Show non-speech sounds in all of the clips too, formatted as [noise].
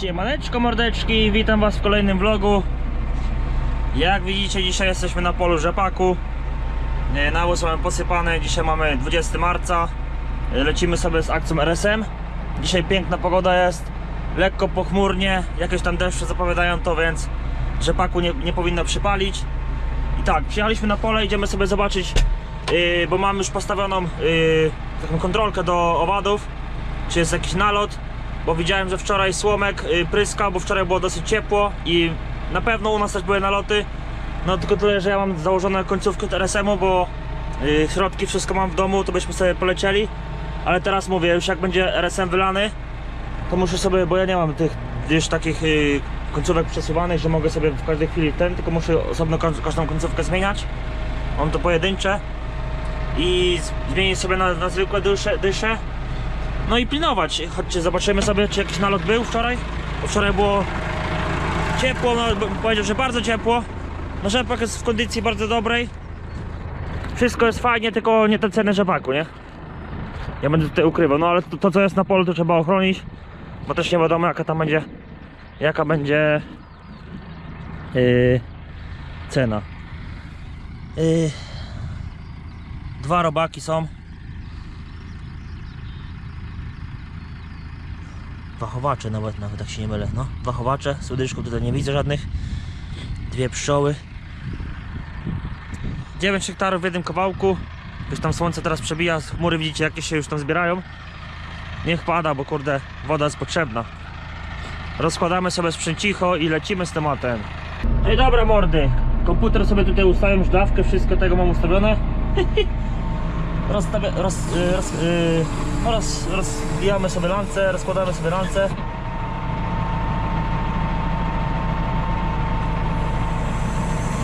Siemaneczko mordeczki, witam was w kolejnym vlogu. Jak widzicie dzisiaj jesteśmy na polu rzepaku. E, Nawóz mamy posypany, dzisiaj mamy 20 marca. E, Lecimy sobie z akcją RSM Dzisiaj piękna pogoda jest Lekko pochmurnie, jakieś tam deszcze zapowiadają to, więc rzepaku nie, nie powinno przypalić. I tak, przyjechaliśmy na pole, idziemy sobie zobaczyć yy, Bo mam już postawioną yy, taką kontrolkę do owadów Czy jest jakiś nalot bo widziałem, że wczoraj słomek y, pryskał, bo wczoraj było dosyć ciepło i na pewno u nas też były naloty. No tylko tyle, że ja mam założone końcówkę RSM-u, bo y, środki wszystko mam w domu, to byśmy sobie polecieli. Ale teraz mówię, już jak będzie RSM wylany, to muszę sobie, bo ja nie mam tych gdzieś takich y, końcówek przesuwanych, że mogę sobie w każdej chwili ten, tylko muszę osobno ka- każdą końcówkę zmieniać. Mam to pojedyncze i zmienić sobie na, na zwykłe dysze, dysze no i pilnować. Chodźcie, zobaczymy sobie, czy jakiś nalot był wczoraj. Bo wczoraj było ciepło, no powiedział, że bardzo ciepło. No rzepak jest w kondycji bardzo dobrej. Wszystko jest fajnie, tylko nie te ceny rzepaku, nie? Ja będę tutaj ukrywał, no ale to, to co jest na polu to trzeba ochronić. Bo też nie wiadomo jaka tam będzie, jaka będzie yy, cena. Yy, dwa robaki są. Wachowacze nawet, nawet tak się nie mylę, no. Wachowacze, słodyszków tutaj nie widzę żadnych. Dwie pszczoły. 9 hektarów w jednym kawałku. Już tam słońce teraz przebija, chmury widzicie jakie się już tam zbierają. Niech pada, bo kurde woda jest potrzebna. Rozkładamy sobie sprzęcicho i lecimy z tematem. No i dobra mordy. Komputer sobie tutaj ustawiam już dawkę, wszystko tego mam ustawione [laughs] rozstawia, roz, y, roz, y, no roz, rozbijamy sobie lance, rozkładamy sobie lance.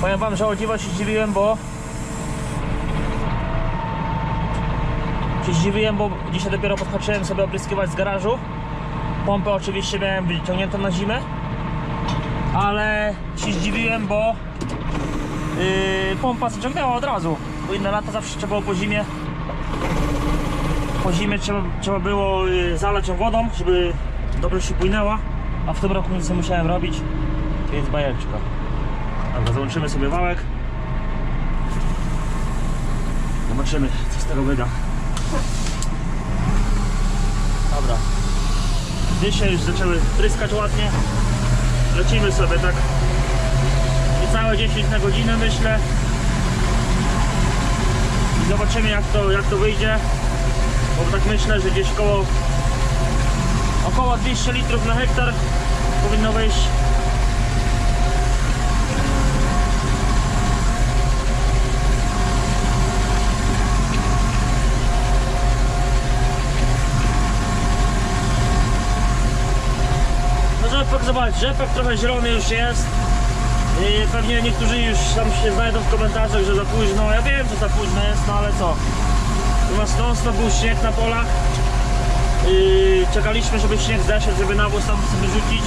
Powiem wam, że o dziwo się zdziwiłem, bo się zdziwiłem, bo dzisiaj dopiero podhaczyłem sobie opryskiwać z garażu. Pompę oczywiście miałem wyciągniętą na zimę, ale się zdziwiłem, bo yy, pompa zaciągnęła od razu. Bo inne lata zawsze trzeba było po zimie po zimie trzeba, trzeba było y, zalać ją wodą, żeby dobrze się płynęła, a w tym roku nic nie musiałem robić, więc bajeczka. Dobra, załączymy sobie wałek. Zobaczymy, co z tego wyda. Dobra. Dysze już zaczęły tryskać ładnie. Lecimy sobie tak niecałe 10 na godzinę myślę. I zobaczymy jak to, jak to wyjdzie. Bo tak myślę, że gdzieś koło około 200 litrów na hektar powinno wejść. No rzepak, zobacz, rzepak trochę zielony już jest. Pewnie niektórzy już tam się znajdą w komentarzach, że za późno. Ja wiem, że za późno jest, no ale co? U nas non był śnieg na polach. Czekaliśmy, żeby śnieg zeszedł, żeby nawóz tam sobie rzucić.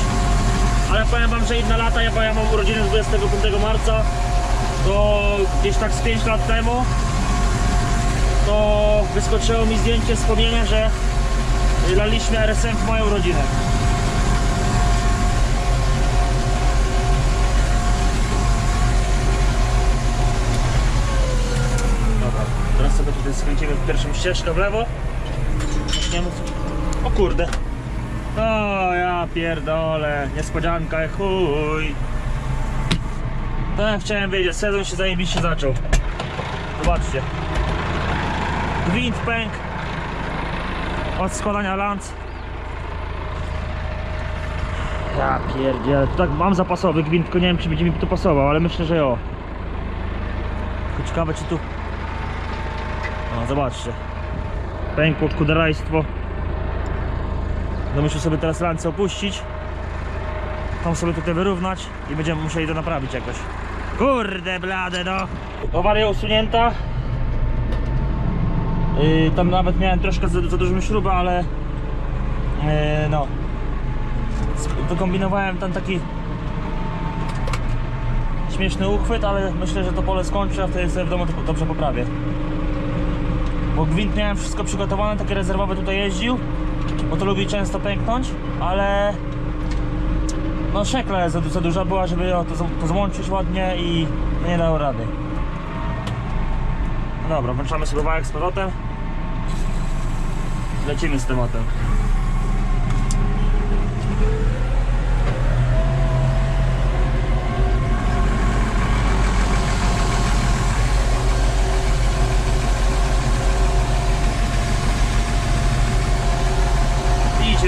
Ale powiem wam, że inne lata, ja, ja mam urodziny 25 marca, to gdzieś tak z 5 lat temu, to wyskoczyło mi zdjęcie wspomnienia, że laliśmy RSM w moją rodzinę. Dobra, teraz sobie tutaj skręcimy w pierwszą ścieżkę w lewo. Zaczniemy. O kurde. O ja pierdolę, niespodzianka, chuj. To ja chciałem wiedzieć, sezon się zajebiście zaczął. Zobaczcie. Gwint pęk od składania lanc. Ja pierdzielę, tak mam zapasowy gwint, tylko nie wiem czy będzie mi tu pasował, ale myślę, że jo. Tylko ciekawe czy tu zobaczcie. Pękło kuderajstwo. No muszę sobie teraz lance opuścić. Tą sobie tutaj wyrównać i będziemy musieli to naprawić jakoś. Kurde blade no. Awaria usunięta. Yy, tam nawet miałem troszkę za, za dużą śrubę, ale yy, no. Wykombinowałem tam taki śmieszny uchwyt, ale myślę, że to pole skończę, a wtedy sobie w domu to dobrze poprawię. Bo gwint miałem wszystko przygotowane, takie rezerwowe tutaj jeździł, bo to lubi często pęknąć, ale no szekla za, za duża była, żeby to, to złączyć ładnie i no nie dało rady. No dobra, włączamy sobie wałek z powrotem. Lecimy z tematem.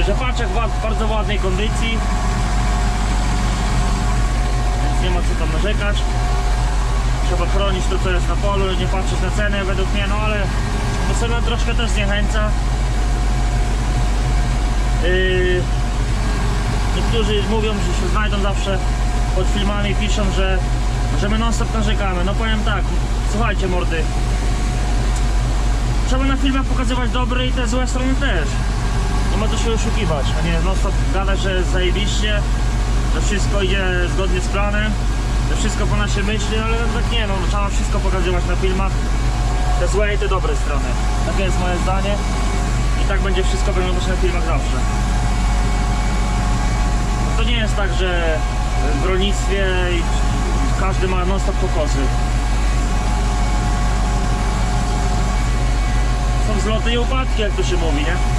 Widzicie, że paczek w bardzo ładnej kondycji. Więc nie ma co tam narzekać. Trzeba chronić to co jest na polu, nie patrzeć na ceny według mnie, no ale to cena troszkę też zniechęca. Yy, niektórzy mówią, że się znajdą zawsze pod filmami, piszą, że, że my non stop narzekamy. No powiem tak, słuchajcie mordy. Trzeba na filmach pokazywać dobre i te złe strony też. Ma co się oszukiwać, a nie non stop gadać, że zajebiście, że wszystko idzie zgodnie z planem, że wszystko po naszej myśli, ale tak nie no, trzeba wszystko pokazywać na filmach. Te złe i te dobre strony. Takie jest moje zdanie. I tak będzie wszystko wyglądać na filmach zawsze. To nie jest tak, że w rolnictwie każdy ma non stop pokosy. Są wzloty i upadki, jak to się mówi, nie?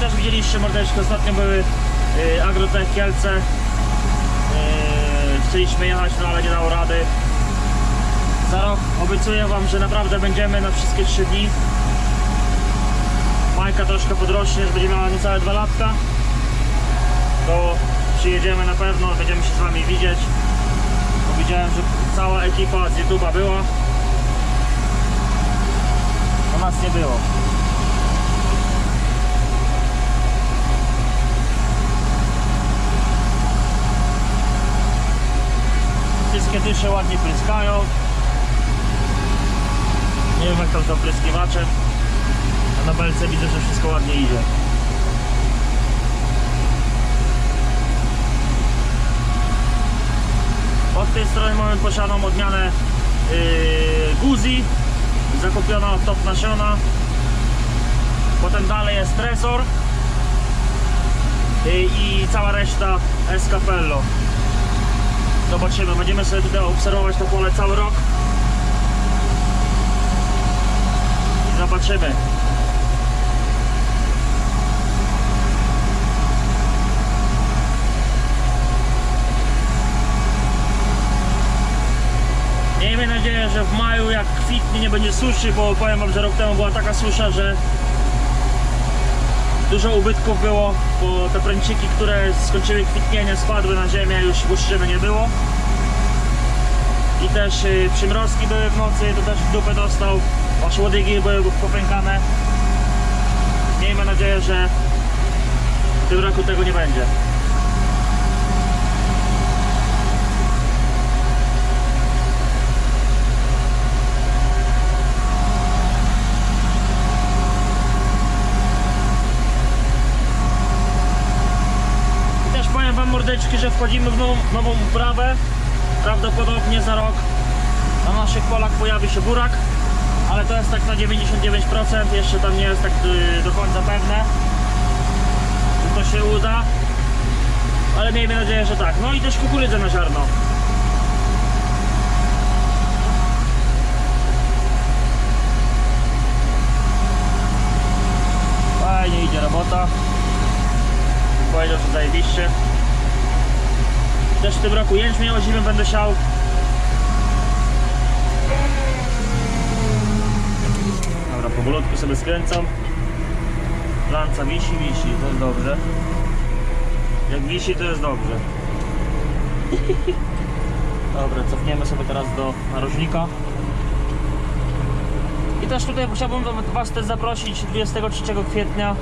Też widzieliście mordeczki, ostatnio były y, Agrotech Kielce. Y, chcieliśmy jechać, no ale nie dało rady. Za rok obiecuję Wam, że naprawdę będziemy na wszystkie 3 dni. Majka troszkę podrośnie, będzie miała niecałe 2 latka. To przyjedziemy na pewno, będziemy się z Wami widzieć. Bo widziałem, że cała ekipa z YouTube'a była. A nas nie było. Dysze ładnie pryskają. Nie wiem jak tam z opryskiwaczem. A na belce widzę, że wszystko ładnie idzie. Od tej strony mamy posiadą odmianę yy, Guzi. Zakupiona od top nasiona. Potem dalej jest Tresor. Yy, I cała reszta Escapello. Zobaczymy, będziemy sobie tutaj obserwować to pole cały rok. I zobaczymy. Miejmy nadzieję, że w maju jak kwitnie nie będzie suszy, bo powiem wam, że rok temu była taka susza, że dużo ubytków było, bo te pręciki, które skończyły kwitnienie spadły na ziemię, już łuszczyny nie było. I też y, przymrozki były w nocy, to też w dupę dostał, a łodygi były popękane. Miejmy nadzieję, że w tym roku tego nie będzie. I też mordeczki, że wchodzimy w nową, nową uprawę. Prawdopodobnie za rok na naszych polach pojawi się burak, ale to jest tak na 99%, jeszcze tam nie jest tak y, do końca pewne, czy to się uda. Ale miejmy nadzieję, że tak. No i też kukurydzę na ziarno. Fajnie idzie robota. Powiedział, że zajebiście. Też w tym roku jęczmień ozimym będę siał. Dobra, powolutku sobie skręcam. Lanca wisi, wisi, to jest dobrze. Jak wisi, to jest dobrze. Dobra, cofniemy sobie teraz do narożnika. I też tutaj chciałbym Was też zaprosić 23 kwietnia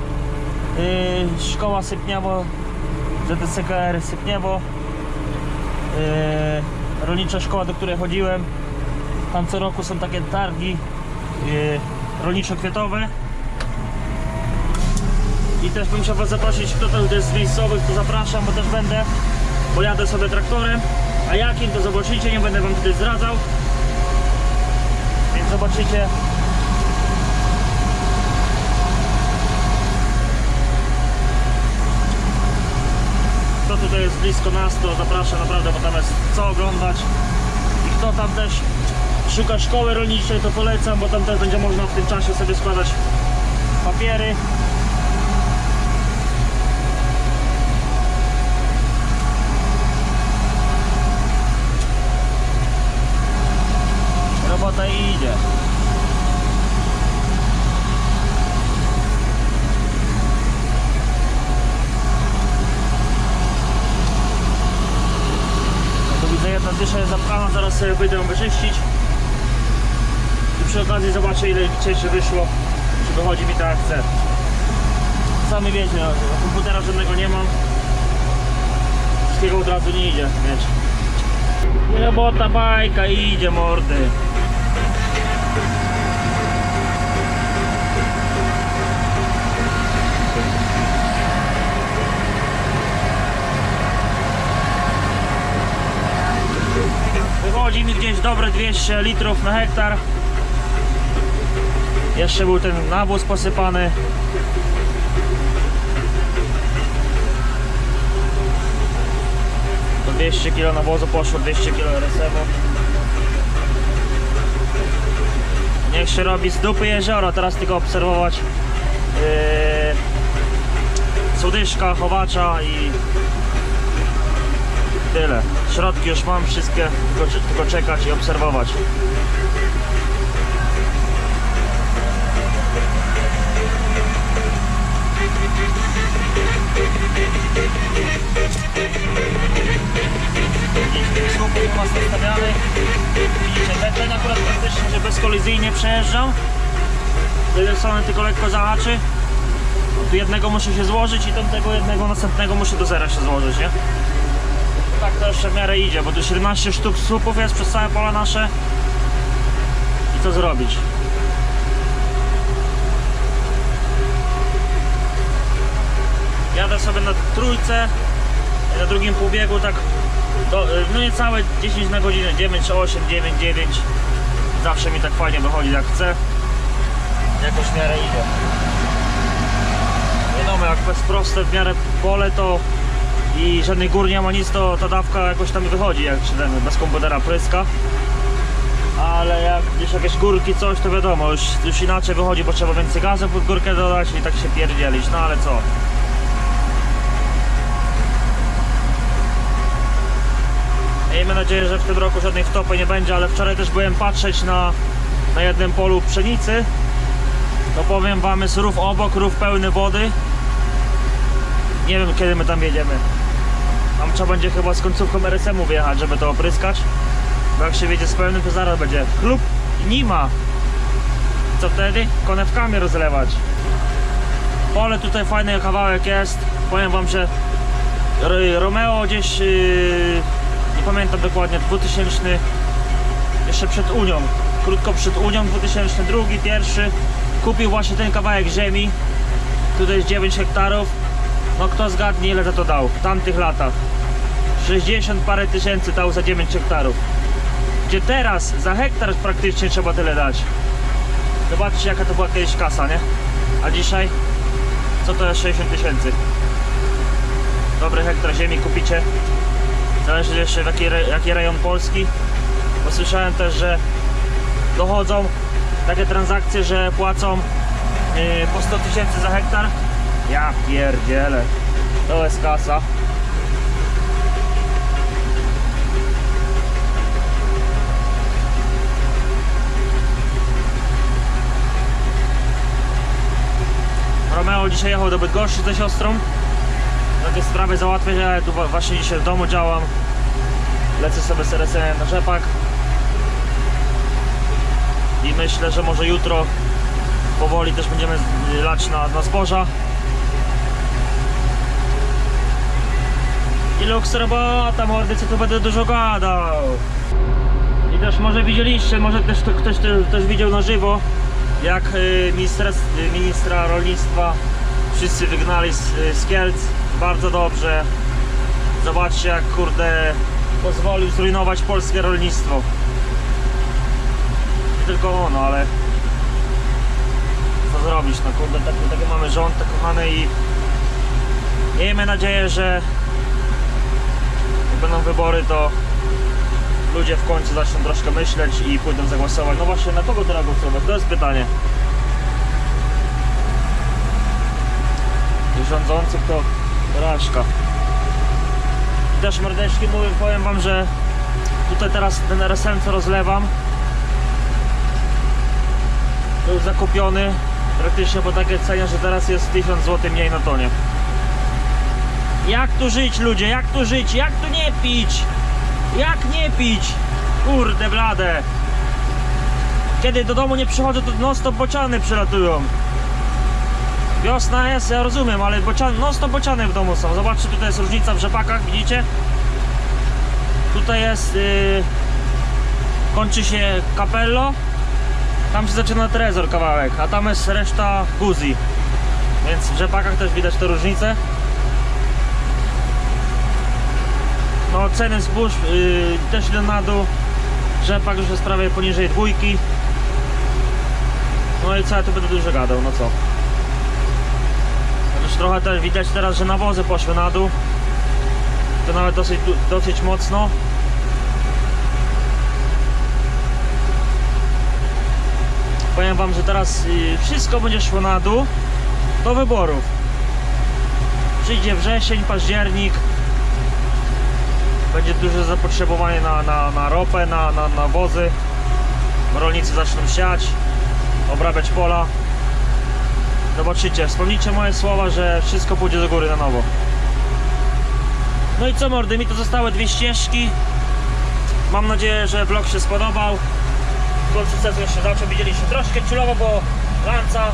yy, Szkoła Sypniewo ZSKR Sypniewo Rolnicza szkoła, do której chodziłem Tam co roku są takie targi yy, rolniczo-kwiatowe i też bym chciał Was zaprosić, kto to jest z miejscowych, to zapraszam, bo też będę, bo jadę sobie traktorem, a jakim to zobaczycie, nie będę Wam tutaj zdradzał, więc zobaczycie. Tutaj jest blisko nas, to zapraszam naprawdę, bo tam jest co oglądać. I kto tam też szuka szkoły rolniczej, to polecam, bo tam też będzie można w tym czasie sobie składać papiery. Robota idzie. Tu widzę jedna dysza jest zapchana, zaraz sobie wyjdę wyczyścić. I przy okazji zobaczę ile dzisiejsze wyszło, czy wychodzi mi tak chcę. Sami wiecie, no, komputera żadnego nie mam. Wszystkiego od razu nie idzie. I robota bajka idzie mordy. Wychodzi mi gdzieś dobre 200 litrów na hektar. Jeszcze był ten nawóz posypany. To 200 kg nawozu poszło, 200 kg resewu. Niech się robi z dupy jeziora, teraz tylko obserwować yy, sodyszka, chowacza i tyle. Środki już mam wszystkie, tylko, tylko czekać i obserwować. Słupek u nastawiany. Widzicie, ten, ten akurat praktycznie, że bezkolizyjnie przejeżdżam. Tyle strony tylko lekko zahaczy. Tu jednego muszę się złożyć i tamtego jednego następnego muszę do zera się złożyć, nie? Tak to jeszcze w miarę idzie, bo tu 17 sztuk słupów jest przez całe pola nasze. I co zrobić? Jadę sobie na trójce, na drugim półbiegu tak, do, no niecałe 10 na godzinę, 9, 8, 9, 9. Zawsze mi tak fajnie wychodzi jak chcę. Jakoś w miarę idzie. Wiadomo, jak bez proste w miarę pole to i żadnych gór nie ma nic, to ta dawka jakoś tam wychodzi, jak się ten bez komputera pryska. Ale jak gdzieś jakieś górki, coś, to wiadomo, już, już inaczej wychodzi, bo trzeba więcej gazu pod górkę dodać i tak się pierdzielić, no ale co. Miejmy nadzieję, że w tym roku żadnej wtopy nie będzie, ale wczoraj też byłem patrzeć na, na jednym polu pszenicy. To powiem wam, jest rów obok, rów pełny wody. Nie wiem kiedy my tam jedziemy. Tam trzeba będzie chyba z końcówką RSM-u wjechać, żeby to opryskać. Bo jak się wiedzie z pełnym, to zaraz będzie chlub i nie ma. Co wtedy? Konewkami rozlewać. Pole tutaj fajny kawałek jest. Powiem wam, że Romeo gdzieś, yy, nie pamiętam dokładnie, 2000, jeszcze przed Unią, krótko przed Unią, 2002, pierwszy, kupił właśnie ten kawałek ziemi. Tutaj jest 9 hektarów. No kto zgadnie ile za to dał w tamtych latach? 60 parę tysięcy dał za 9 hektarów. Gdzie teraz za hektar praktycznie trzeba tyle dać. Zobaczcie jaka to była kiedyś kasa, nie? A dzisiaj co to jest 60 tysięcy? Dobry hektar ziemi kupicie. Zależy jeszcze jaki, jaki rejon Polski. Bo słyszałem też, że dochodzą takie transakcje, że płacą yy, po 100 tysięcy za hektar. Ja pierdzielę. To jest kasa. Romeo dzisiaj jechał do Bydgoszczy ze siostrą. Takie sprawy załatwiać, ja tu właśnie dzisiaj w domu działam. Lecę sobie RSM na rzepak. I myślę, że może jutro powoli też będziemy lać na, na zboża. I luks robota, mordy, co tu będę dużo gadał. I też może widzieliście, może też to, ktoś to, też widział na żywo, jak y, ministra, y, ministra rolnictwa wszyscy wygnali z, y, z Kielc. Bardzo dobrze. Zobaczcie jak kurde pozwolił zrujnować polskie rolnictwo. Nie tylko ono, ale co zrobić, no kurde, tak, taki mamy rząd, tak kochany i miejmy nadzieję, że będą wybory, to ludzie w końcu zaczną troszkę myśleć i pójdą zagłosować. No właśnie, na kogo teraz głosować? To jest pytanie. Rządzących to porażka. I też mordeczki mówię, powiem wam, że tutaj teraz ten RSM co rozlewam już zakupiony praktycznie po takiej cenie, że teraz jest 1000 zł mniej na tonie. Jak tu żyć ludzie, jak tu żyć, jak tu nie pić? Jak nie pić? Kurde blade. Kiedy do domu nie przychodzę, to non stop bociany przylatują. Wiosna jest, ja rozumiem, ale bociany, non stop bociany w domu są. Zobaczcie, tutaj jest różnica w rzepakach, widzicie? Tutaj jest, yy, kończy się capello, tam się zaczyna trezor kawałek, a tam jest reszta guzi. Więc w rzepakach też widać te różnice. No ceny zbóż yy, też idą na dół. Rzepak już jest prawie poniżej dwójki. No i co ja tu będę dużo gadał, no co. Chociaż trochę też widać teraz, że nawozy poszły na dół. To nawet dosyć, dosyć mocno. Powiem wam, że teraz y, wszystko będzie szło na dół do wyborów. Przyjdzie wrzesień, październik. Będzie duże zapotrzebowanie na, na, na ropę, na, na, na wozy. Rolnicy zaczną siać, obrabiać pola. Zobaczycie, wspomnijcie moje słowa, że wszystko pójdzie do góry na nowo. No i co mordy, mi to zostały dwie ścieżki. Mam nadzieję, że vlog się spodobał. W końcu sezon się zaczął, widzieliście troszkę chillowo, bo lanca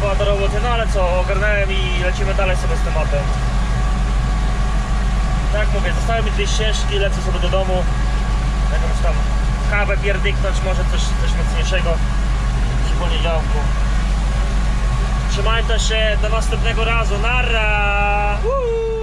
była do roboty, no ale co, ogarnąłem i lecimy dalej sobie z tematem. Tak mówię, zostały mi dwie ścieżki, lecę sobie do domu. Jakąś tam kawę pierdyknąć, może coś, coś mocniejszego przy poniedziałku. Trzymajcie się, do następnego razu! Uuu.